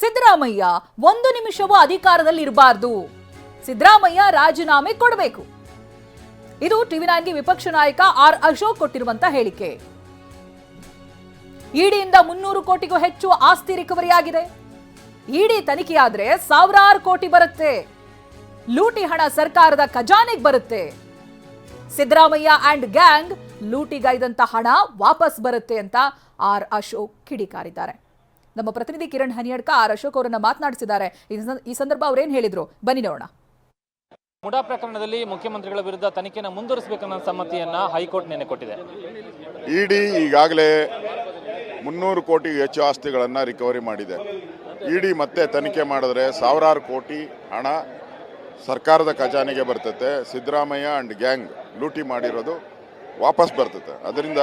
ಸಿದ್ದರಾಮಯ್ಯ ಒಂದು ನಿಮಿಷವೂ ಅಧಿಕಾರದಲ್ಲಿ ಇರಬಾರ್ದು ಸಿದ್ದರಾಮಯ್ಯ ರಾಜೀನಾಮೆ ಕೊಡಬೇಕು. ಇದು ಟಿವಿ ನೈನ್ಗೆ ವಿಪಕ್ಷ ನಾಯಕ ಆರ್ ಅಶೋಕ್ ಕೊಟ್ಟಿರುವಂತ ಹೇಳಿಕೆ. ಇಡಿಯಿಂದ ಮುನ್ನೂರು ಕೋಟಿಗೂ ಹೆಚ್ಚು ಆಸ್ತಿ ರಿಕವರಿ ಆಗಿದೆ ಇಡಿ ತನಿಖೆಯಾದ್ರೆ ಸಾವಿರಾರು ಕೋಟಿ ಬರುತ್ತೆ. ಲೂಟಿ ಹಣ ಸರ್ಕಾರದ ಖಜಾನೆಗೆ ಬರುತ್ತೆ. ಸಿದ್ದರಾಮಯ್ಯ ಅಂಡ್ ಗ್ಯಾಂಗ್ ಲೂಟಿಗೈದಂತ ಹಣ ವಾಪಸ್ ಬರುತ್ತೆ ಅಂತ ಆರ್ ಅಶೋಕ್ ಕಿಡಿಕಾರಿದ್ದಾರೆ. ನಮ್ಮ ಪ್ರತಿನಿಧಿ ಕಿರಣ್ ಹನಿಯಡ್ಕ ಆರ್ ಅಶೋಕ್ ಅವರನ್ನ ಮಾತನಾಡಿಸಿದ್ದಾರೆ. ಈ ಸಂದ- ಈ ಸಂದರ್ಭ ಅವ್ರೇನ್ ಹೇಳಿದ್ರು? ಬನ್ನಿ ನೋಡೋಣ. ಮುಡಾ ಪ್ರಕರಣದಲ್ಲಿ ಮುಖ್ಯಮಂತ್ರಿಗಳ ವಿರುದ್ಧ ತನಿಖೆಯನ್ನು ಮುಂದುವರಿಸಬೇಕನ್ನೋ ಸಮ್ಮತಿಯನ್ನ ಹೈಕೋರ್ಟ್ ನಿನ್ನೆ ಕೊಟ್ಟಿದೆ. ಇಡಿ ಈಗಾಗಲೇ ಮುನ್ನೂರು ಕೋಟಿ ಹೆಚ್ಚು ಆಸ್ತಿಗಳನ್ನು ರಿಕವರಿ ಮಾಡಿದೆ. ಇಡಿ ಮತ್ತೆ ತನಿಖೆ ಮಾಡಿದ್ರೆ ಸಾವಿರಾರು ಕೋಟಿ ಹಣ ಸರ್ಕಾರದ ಖಜಾನೆಗೆ ಬರ್ತತೆ. ಸಿದ್ದರಾಮಯ್ಯ ಅಂಡ್ ಗ್ಯಾಂಗ್ ಲೂಟಿ ಮಾಡಿರೋದು ವಾಪಸ್ ಬರ್ತತೆ. ಅದರಿಂದ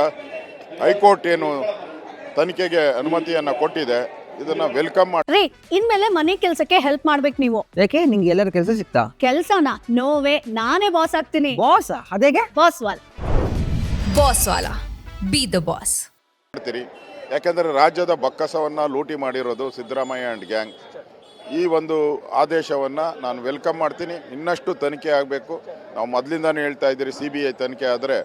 ಹೈಕೋರ್ಟ್ ಏನು ತನಿಖೆಗೆ ಅನುಮತಿಯನ್ನ ಕೊಟ್ಟಿದೆ ಇದನ್ನ ವೆಲ್ಕಮ್ ಮಾಡಿ ರೀ ಇನ್ಮೇಲೆ ಮನೆ ಕೆಲಸಕ್ಕೆ ಹೆಲ್ಪ್ ಮಾಡ್ಬೇಕು ನೀವು. ಯಾಕೆ? ನಿಂಗೆ ಎಲ್ಲರ ಕೆಲಸ ಸಿಗ್ತಾ ಕೆಲ್ಸನ? ನೋವೇ ನಾನೇ ಬಾಸ್ ಆಗ್ತೀನಿ. ಬಾಸ್ ಅದೇಗೆ? ಬಾಸ್ ವಾಲ್. ಬಾಸ್ ವಾಲ. ಬಿ ದ ಬಾಸ್ ಮಾಡ್ತೀರಿ. ಯಾಕೆಂದರೆ ರಾಜ್ಯದ ಬಕ್ಕಸವನ್ನ ಲೂಟಿ ಮಾಡಿರೋದು ಸಿದ್ದರಾಮಯ್ಯ ಆ್ಯಂಡ್ ಗ್ಯಾಂಗ್ ಈ ಒಂದು ಆದೇಶವನ್ನು ನಾನು ವೆಲ್ಕಮ್ ಮಾಡ್ತೀನಿ. ಇನ್ನಷ್ಟು ತನಿಖೆ ಆಗಬೇಕು. ನಾವು ಮೊದಲಿಂದಾನೇ ಹೇಳ್ತಾ ಇದ್ದೀರಿ ಸಿ ಬಿ ಐ ತನಿಖೆ ಆದರೆ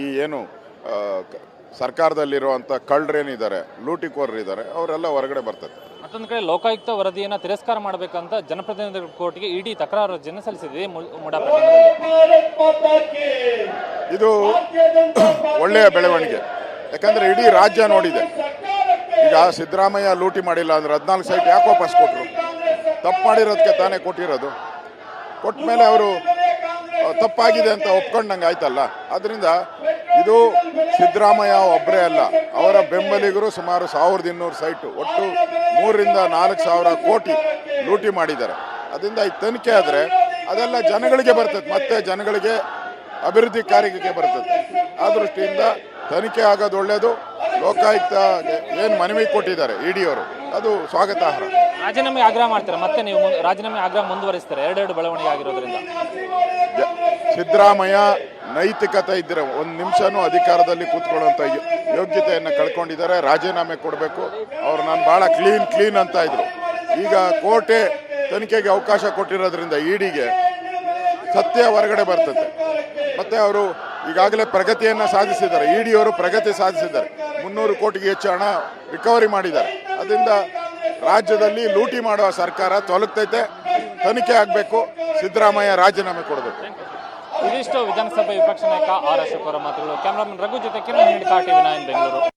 ಈ ಏನು ಆ, ಕ- ಸರ್ಕಾರದಲ್ಲಿರುವಂಥ ಕಳ್ಳರೇನಿದ್ದಾರೆ ಲೂಟಿಕೋರರಿದ್ದಾರೆ ಅವರೆಲ್ಲ ಹೊರಗಡೆ ಬರ್ತದೆ. ಮತ್ತೊಂದು ಕಡೆ ಲೋಕಾಯುಕ್ತ ವರದಿಯನ್ನು ತಿರಸ್ಕಾರ ಮಾಡಬೇಕಂತ ಜನಪ್ರತಿನಿಧಿಗಳ ಕೋರ್ಟ್ಗೆ ಇಡಿ ತಕರಾರು ಅರ್ಜಿಯನ್ನು ಸಲ್ಲಿಸಿದೆ ಇದು ಒಳ್ಳೆಯ ಬೆಳವಣಿಗೆ. ಯಾಕಂದರೆ ಇಡೀ ರಾಜ್ಯ ನೋಡಿದೆ. ಈಗ ಸಿದ್ದರಾಮಯ್ಯ ಲೂಟಿ ಮಾಡಿಲ್ಲ ಅಂದ್ರೆ ಹದಿನಾಲ್ಕು ಸೈಟ್ ಯಾಕೆ ವಾಪಸ್ ಕೊಟ್ಟರು ತಪ್ಪು ಮಾಡಿರೋದಕ್ಕೆ ತಾನೇ ಕೊಟ್ಟಿರೋದು? ಕೊಟ್ಟ ಮೇಲೆ ಅವರು ತಪ್ಪಾಗಿದೆ ಅಂತ ಒಪ್ಕೊಂಡಂಗೆ ಆಯ್ತಲ್ಲ? ಅದರಿಂದ ಇದು ಸಿದ್ದರಾಮಯ್ಯ ಒಬ್ಬರೇ ಅಲ್ಲ. ಅವರ ಬೆಂಬಲಿಗರು ಸುಮಾರು ಸಾವಿರದ ಇನ್ನೂರು ಸೈಟು. ಒಟ್ಟು ಮೂರರಿಂದ ನಾಲ್ಕು ಸಾವಿರ ಕೋಟಿ ಲೂಟಿ ಮಾಡಿದ್ದಾರೆ. ಅದರಿಂದ ಈ ತನಿಖೆ ಆದರೆ ಅದೆಲ್ಲ ಜನಗಳಿಗೆ ಬರ್ತದೆ. ಮತ್ತೆ ಜನಗಳಿಗೆ ಅಭಿವೃದ್ಧಿ ಕಾರ್ಯಕ್ಕೆ ಬರ್ತದೆ. ಆ ದೃಷ್ಟಿಯಿಂದ ತನಿಖೆ ಆಗೋದು ಒಳ್ಳೆಯದು ಲೋಕಾಯುಕ್ತ ಏನು ಮನವಿ ಕೊಟ್ಟಿದ್ದಾರೆ ಇ ಅವರು ಅದು ಸ್ವಾಗತಾರ್ಹ ರಾಜೀನಾಮೆ ಆಗ್ರಹ ಮಾಡ್ತಾರೆ? ಮತ್ತೆ ನೀವು ರಾಜೀನಾಮೆ ಆಗ್ರಹ ಮುಂದುವರಿಸ್ತಾರೆ? ಎರಡೆರಡು ಬೆಳವಣಿಗೆ ಆಗಿರೋದ್ರಿಂದ. ಸಿದ್ದರಾಮಯ್ಯ ನೈತಿಕತೆ ಇದ್ದರೆ ಒಂದು ನಿಮಿಷನೂ ಅಧಿಕಾರದಲ್ಲಿ ಕೂತ್ಕೊಳ್ಳುವಂಥ ಯೋಗ್ಯತೆಯನ್ನು ಕಳ್ಕೊಂಡಿದ್ದಾರೆ. ರಾಜೀನಾಮೆ ಕೊಡಬೇಕು. ಅವ್ರು ನಾನು ಭಾಳ ಕ್ಲೀನ್ ಕ್ಲೀನ್ ಅಂತ ಇದ್ರು. ಈಗ ಕೋರ್ಟೆ ತನಿಖೆಗೆ ಅವಕಾಶ ಕೊಟ್ಟಿರೋದ್ರಿಂದ ಇಡಿಗೆ ಸತ್ಯ ಹೊರಗಡೆ ಬರ್ತದೆ. ಮತ್ತೆ ಅವರು ಈಗಾಗಲೇ ಪ್ರಗತಿಯನ್ನು ಸಾಧಿಸಿದ್ದಾರೆ. ಇಡಿಯವರು ಪ್ರಗತಿ ಸಾಧಿಸಿದ್ದಾರೆ. ಮುನ್ನೂರು ಕೋಟಿಗೆ ಹೆಚ್ಚು ಹಣ ರಿಕವರಿ ಮಾಡಿದ್ದಾರೆ. ಅದರಿಂದ ರಾಜ್ಯದಲ್ಲಿ ಲೂಟಿ ಮಾಡುವ ಸರ್ಕಾರ ತೊಲಗ್ತೈತೆ. ತನಿಖೆ ಆಗಬೇಕು. ಸಿದ್ದರಾಮಯ್ಯ ರಾಜೀನಾಮೆ ಕೊಡಬೇಕು. ಇದಿಷ್ಟು ವಿಧಾನಸಭೆ ವಿಪಕ್ಷ ನಾಯಕ ಆರ್ ಅಶೋಕ್ ಅವರ ಮಾತುಗಳು. ಕ್ಯಾಮರಾಮನ್ ರಘು ಜೊತೆ ಕಿರಣ್ ಕಾಟಿ ನೈನ್ ಬೆಂಗಳೂರು.